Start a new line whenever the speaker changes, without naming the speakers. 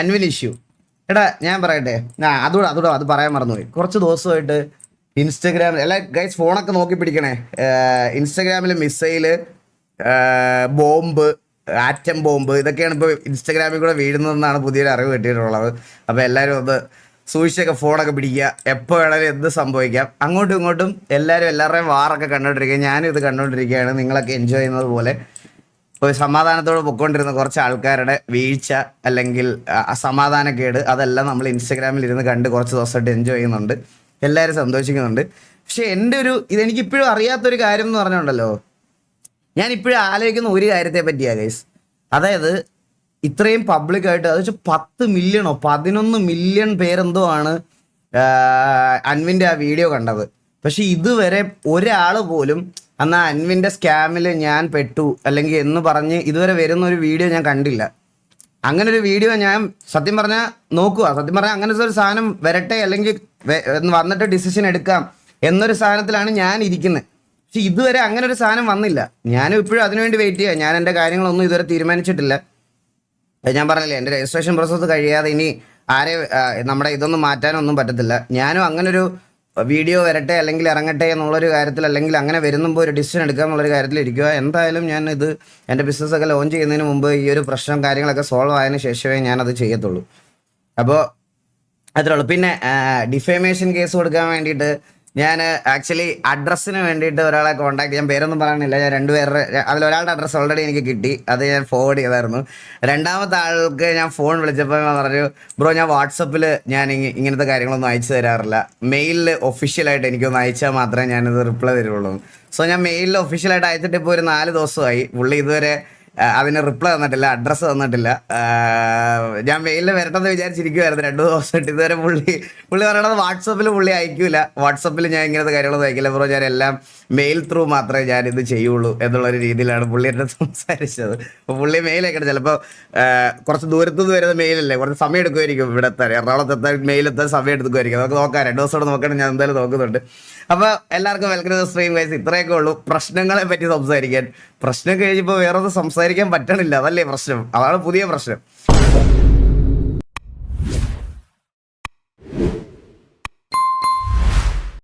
Anvin issue. എടാ ഞാൻ പറയട്ടെ. ആ അതുകൂടെ അതുകൂടെ അത് പറയാൻ മറന്നുപോയി. കുറച്ച് ദിവസമായിട്ട് ഇൻസ്റ്റഗ്രാമിൽ അല്ല ഗൈസ് ഫോണൊക്കെ നോക്കി പിടിക്കണേ. ഇൻസ്റ്റഗ്രാമിൽ മിസൈൽ ബോംബ് ആറ്റം ബോംബ് ഇതൊക്കെയാണ് ഇപ്പോൾ ഇൻസ്റ്റഗ്രാമിൽ കൂടെ വീഴുന്നതെന്നാണ് പുതിയൊരു അറിവ് കിട്ടിയിട്ടുള്ളത്. അപ്പോൾ എല്ലാവരും ഒന്ന് സൂക്ഷിച്ചൊക്കെ ഫോണൊക്കെ പിടിക്കുക. എപ്പോൾ വേണേലും എന്ത് സംഭവിക്കാം. അങ്ങോട്ടും ഇങ്ങോട്ടും എല്ലാവരും എല്ലാവരുടെയും വാറൊക്കെ കണ്ടുകൊണ്ടിരിക്കുക ഞാനും ഇത് കണ്ടുകൊണ്ടിരിക്കുകയാണ് നിങ്ങളൊക്കെ എൻജോയ് ചെയ്യുന്നത് പോലെ. ഒരു സമാധാനത്തോടെ പൊയ്ക്കൊണ്ടിരുന്ന കുറച്ച് ആൾക്കാരുടെ വീഴ്ച അല്ലെങ്കിൽ സമാധാനക്കേട് അതെല്ലാം നമ്മൾ ഇൻസ്റ്റഗ്രാമിൽ ഇരുന്ന് കണ്ട് കുറച്ച് ദിവസമായിട്ട് എൻജോയ് ചെയ്യുന്നുണ്ട്. എല്ലാവരും സന്തോഷിക്കുന്നുണ്ട്. പക്ഷെ എന്റെ ഒരു ഇതെനിക്ക് ഇപ്പോഴും അറിയാത്തൊരു കാര്യം എന്ന് പറഞ്ഞുണ്ടല്ലോ ഞാൻ ഇപ്പോഴും ആലോചിക്കുന്ന ഒരു കാര്യത്തെ പറ്റിയാ ഗൈസ് അതായത് ഇത്രയും പബ്ലിക്കായിട്ട് അത് വെച്ചാൽ പത്ത് മില്യണോ പതിനൊന്ന് മില്യൺ പേരെന്തോ ആണ് അൻവിന്റെ ആ വീഡിയോ കണ്ടത്. പക്ഷെ ഇതുവരെ ഒരാൾ പോലും അന്ന് ആ അൻവിന്റെ സ്കാമിൽ ഞാൻ പെട്ടു. അല്ലെങ്കിൽ എന്ന് പറഞ്ഞ് ഇതുവരെ വരുന്ന ഒരു വീഡിയോ ഞാൻ കണ്ടില്ല. അങ്ങനെ ഒരു വീഡിയോ ഞാൻ സത്യം പറഞ്ഞാൽ നോക്കുക സത്യം പറഞ്ഞാൽ അങ്ങനത്തെ ഒരു സാധനം വരട്ടെ അല്ലെങ്കിൽ വന്നിട്ട് ഡിസിഷൻ എടുക്കാം എന്നൊരു സാധനത്തിലാണ് ഞാൻ ഇരിക്കുന്നത് പക്ഷെ ഇതുവരെ അങ്ങനെ ഒരു സാധനം വന്നില്ല. ഞാനും ഇപ്പോഴും അതിനുവേണ്ടി വെയിറ്റ് ചെയ്യാം. ഞാൻ എന്റെ കാര്യങ്ങളൊന്നും ഇതുവരെ തീരുമാനിച്ചിട്ടില്ല. ഞാൻ പറഞ്ഞില്ലേ എന്റെ രജിസ്ട്രേഷൻ പ്രോസസ്സ് കഴിയാതെ ഇനി ആരെ നമ്മുടെ ഇതൊന്നും മാറ്റാനൊന്നും പറ്റത്തില്ല. ഞാനും അങ്ങനൊരു വീഡിയോ വരട്ടെ അല്ലെങ്കിൽ ഇറങ്ങട്ടെ എന്നുള്ളൊരു കാര്യത്തിൽ അല്ലെങ്കിൽ അങ്ങനെ വരുന്നുമ്പോൾ ഒരു ഡിസിഷൻ എടുക്കുക എന്നുള്ളൊരു കാര്യത്തിൽ ഇരിക്കുക. എന്തായാലും ഞാൻ ഇത് എന്റെ ബിസിനസ്സൊക്കെ ലോഞ്ച് ചെയ്യുന്നതിന് മുമ്പ് ഈ ഒരു പ്രശ്നം കാര്യങ്ങളൊക്കെ സോൾവ് ആയതിനു ശേഷമേ ഞാനത് ചെയ്യത്തുള്ളൂ. അപ്പോൾ അത്രേ ഉള്ളൂ. പിന്നെ ഡിഫേമേഷൻ കേസ് കൊടുക്കാൻ വേണ്ടിയിട്ട് ഞാൻ ആക്ച്വലി അഡ്രസ്സിന് വേണ്ടിയിട്ട് ഒരാളെ കോൺടാക്ട് ഞാൻ പേരൊന്നും പറയണില്ല ഞാൻ രണ്ടുപേരുടെ അതിൽ ഒരാളുടെ അഡ്രസ്സ് ഓൾറെഡി എനിക്ക് കിട്ടി. അത് ഞാൻ ഫോർവേഡ് ചെയ്തായിരുന്നു. രണ്ടാമത്തെ ആൾക്ക് ഞാൻ ഫോൺ വിളിച്ചപ്പോൾ ഞാൻ പറഞ്ഞു ബ്രോ ഞാൻ വാട്സപ്പിൽ ഞാൻ ഇങ്ങനത്തെ കാര്യങ്ങളൊന്നും അയച്ചു തരാറില്ല. മെയിലിൽ ഒഫീഷ്യലായിട്ട് എനിക്കൊന്ന് അയച്ചാൽ മാത്രമേ ഞാനിത് റിപ്ലൈ തരുള്ളൂ. സോ ഞാൻ മെയിലിൽ ഒഫീഷ്യലായിട്ട് അയച്ചിട്ട് ഇപ്പോൾ ഒരു നാല് ദിവസമായി. പുള്ളി ഇതുവരെ അതിന് റിപ്ലൈ തന്നിട്ടില്ല അഡ്രസ്സ് തന്നിട്ടില്ല. ഞാൻ മെയിലിൽ വരണമെന്ന് വിചാരിച്ചിരിക്കുമായിരുന്നു രണ്ട് ദിവസമായിട്ട്. ഇതുവരെ പുള്ളി പുള്ളി പറയണത് വാട്സപ്പിൽ പുള്ളി അയക്കൂല. വാട്സപ്പിൽ ഞാൻ ഇങ്ങനത്തെ കാര്യങ്ങളൊന്നും അയക്കില്ല. ബ്രോ ഞാൻ എല്ലാം മെയിൽ ത്രൂ മാത്രമേ ഞാൻ ഇത് ചെയ്യുള്ളൂ എന്നുള്ളൊരു രീതിയിലാണ് പുള്ളി എന്നെ സംസാരിച്ചത്. അപ്പോൾ പുള്ളി മെയിൽ അയക്കണം ചിലപ്പോൾ കുറച്ച് ദൂരത്തു നിന്ന് വരുന്ന മെയിലല്ലേ കുറച്ച് സമയം എടുക്കുമായിരിക്കും ഇവിടെ എത്താൻ. എറണാകുളത്ത് മെയിൽ എത്താൻ സമയം എടുക്കുമായിരിക്കും. നമുക്ക് നോക്കാം. രണ്ട് ദിവസം നോക്കണം ഞാൻ എന്തായാലും നോക്കുന്നുണ്ട്. അപ്പോൾ എല്ലാവർക്കും വെൽക്കം സ്ട്രീം വൈസ് ഇത്രയൊക്കെ ഉള്ളൂ. പ്രശ്നങ്ങളെ പറ്റി സംസാരിക്കാൻ. പ്രശ്നം കഴിഞ്ഞപ്പോൾ വേറെ ഒന്നും സംസാരിക്കാൻ പറ്റണില്ല. അതല്ലേ പ്രശ്നം? അതാണ് പുതിയ പ്രശ്നം.